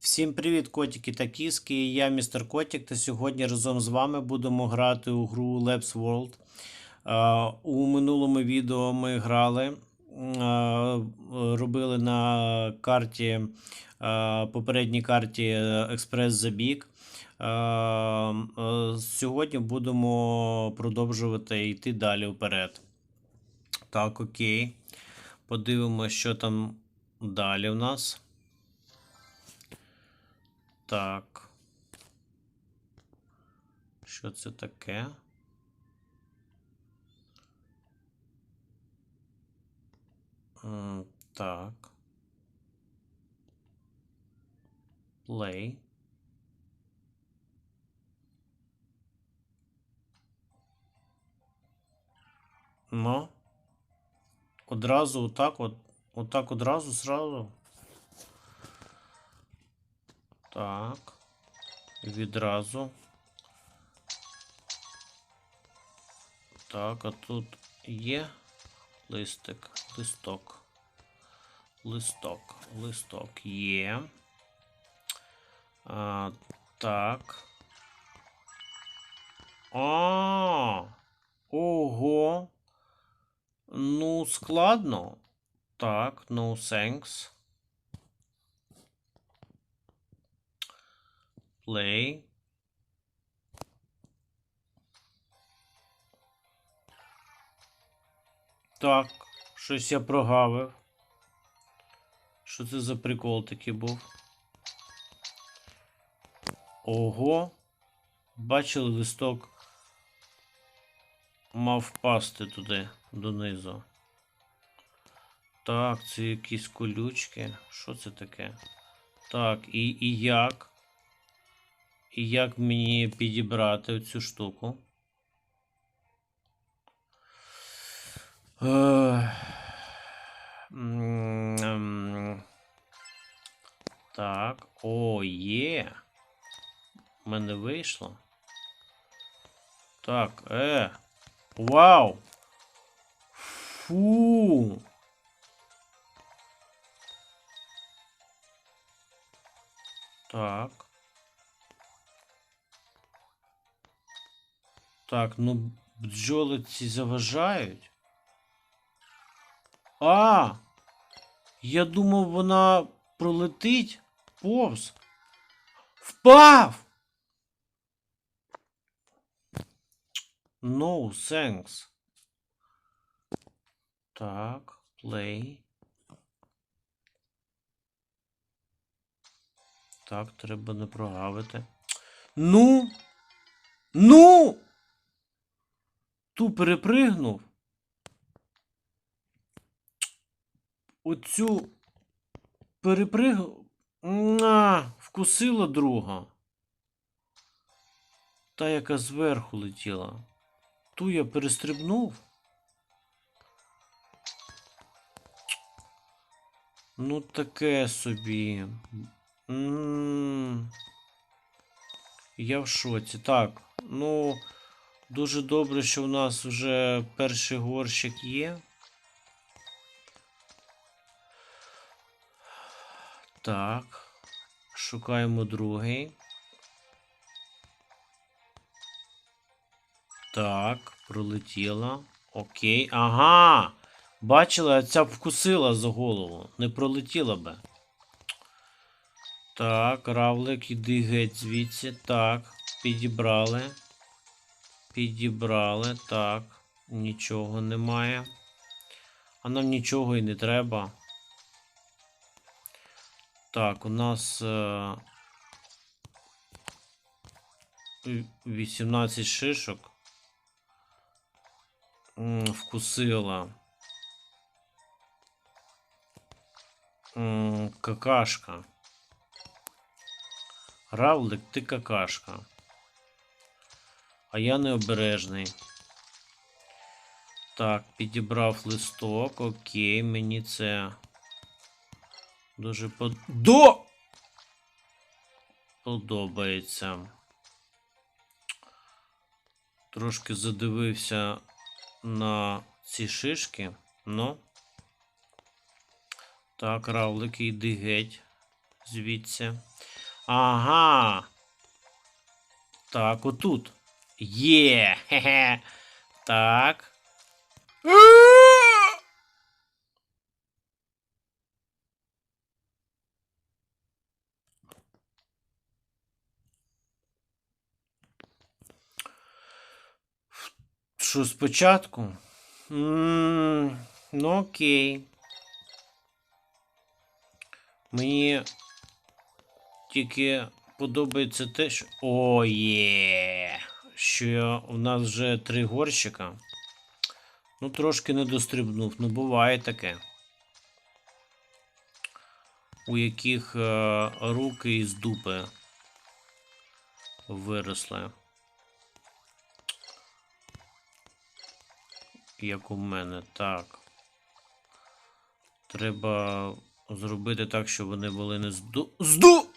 Всім привіт, котики та кіски. Я містер Котик, та сьогодні разом з вами будемо грати у гру Labs World. У минулому відео ми грали, робили на карті, попередній карті Експрес Забіг. Е, е, Сьогодні будемо продовжувати йти далі вперед. Так, окей. Подивимося, що там далі в нас. Так. Що це таке? Так. Play. Ну. Одразу отак от. Отак одразу сразу. Так. Відразу. Так, а тут є листик, листок. Листок, листок є. А, так. А, ого. Ну, складно. Так, no thanks. Play. Так, щось я прогавив. Що це за прикол такий був? Ого. Бачили листок. Мав впасти туди, донизу. Так, це якісь колючки. Що це таке? Так, і, і як? І як мені підібрати цю штуку? Так, о, є. У мене вийшло. Так, е. Вау! Фу! Так. Так, ну бджоли ці заважають. А! Я думав, вона пролетить повз. Впав! No, thanks. Так, play. Так, треба не прогавити. Ну! Ну! Ту перепригнув. Оцю перепригнув. На, вкусила друга. Та, яка зверху летіла. Ту я перестрибнув. Ну, таке собі. М. Я в шоці. Так, ну, дуже добре, що в нас вже перший горщик є. Так. Шукаємо другий. Так, пролетіла. Окей. Ага. Бачила, ця вкусила за голову. Не пролетіла би. Так, равлик, іди геть звідси. Так, підібрали. Підібрали. Так, нічого немає. А нам нічого і не треба. Так, у нас е, 18 шишок. Вкусила. Какашка. Равлик, ти какашка. А я необережний. Так, підібрав листок. Окей, мені це дуже под... До! Подобається. Трошки задивився на ці шишки, но. Так, равлики, йди геть. звідси. Ага. Так, отут. Є. Хе-хе. Так. Що спочатку? М, Ну, окей. Мені тільки подобається те, що. О, є! Що у нас вже три горщика. Ну, трошки не дострибнув. Ну, буває таке. У яких е, руки із дупи виросли. Як у мене, так. Треба зробити так, щоб вони були не зду. Зду!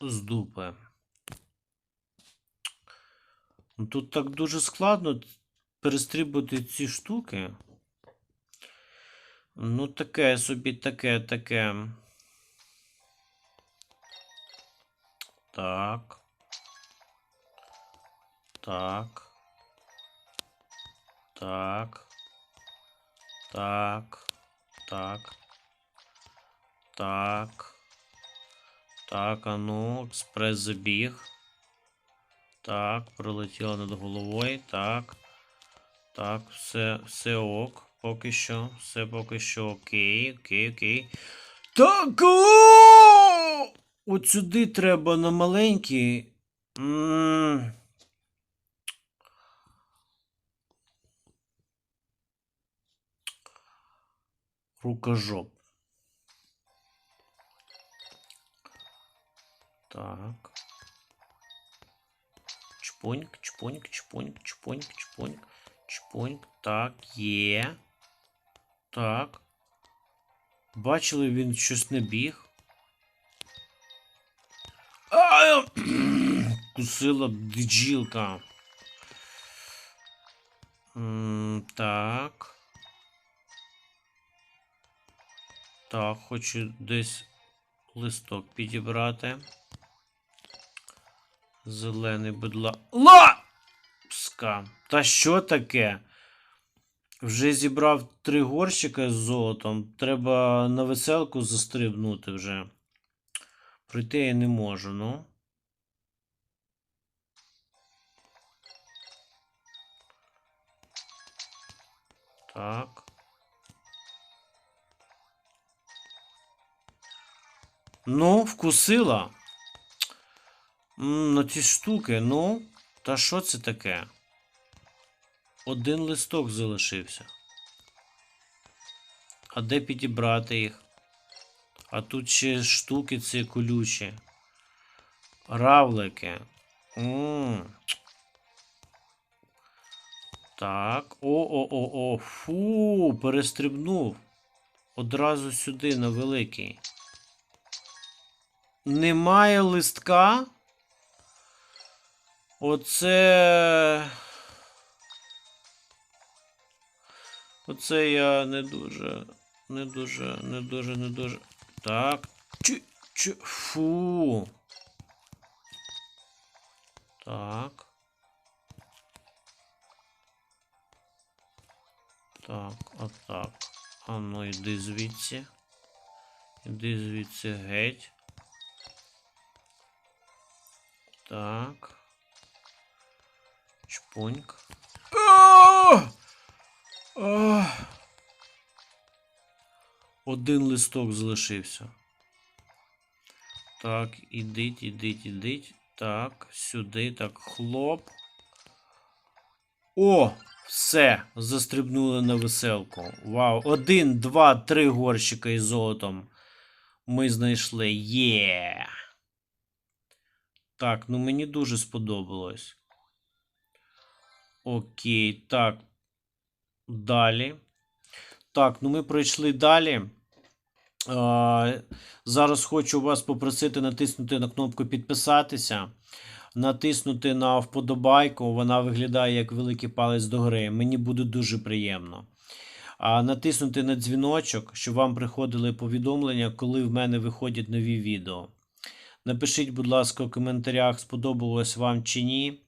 З дупи. Ну, Тут так дуже складно перестрибувати ці штуки. Ну, таке собі, таке, таке. Так. Так. Так. Так. Так. Так. Так, а ну, експрес забіг. Так, пролетіло над головою. Так. Так, все, все ок. Поки що. Все поки що окей, окей, окей. Так! От сюди треба на маленький. М. Рукожоп. Так. Чпоньк, чпоньк, чпоньк, чпоньк, чпоньк, чпоньк. Так, є. Так. Бачили, він щось не біг. Кусила бджілка. Так. Так, хочу десь листок підібрати. Зелений будла. Лапска! Та що таке? Вже зібрав три горщика з золотом. Треба на веселку застрибнути вже. Пройти я не можу, ну. Так. Ну, вкусила. На ці штуки, ну. Та що це таке? Один листок залишився. А де підібрати їх? А тут ще штуки ці колючі. Равлики. М. Так. О-о-о-о. Фу, перестрибнув. Одразу сюди на великий. Немає листка. Оце. Оце я не дуже. Не дуже, не дуже, не дуже. Так. Чу, чу, фу. Так. Так, отак. А ну йди звідси. Іди звідси геть. Так. А! Один листок залишився. Так, ідіть, ідіть, ідіть. Так, сюди, так, хлоп. О! Все, застрибнули на веселку. Вау! Один, два, три горщика із золотом. Ми знайшли. Є! Так, ну мені дуже сподобалось. Окей, так. Далі. Так, ну ми пройшли далі. А, зараз хочу вас попросити натиснути на кнопку підписатися, натиснути на вподобайку. Вона виглядає як великий палець до гри. Мені буде дуже приємно. а натиснути на дзвіночок, щоб вам приходили повідомлення, коли в мене виходять нові відео. Напишіть, будь ласка, у коментарях, сподобалось вам чи ні.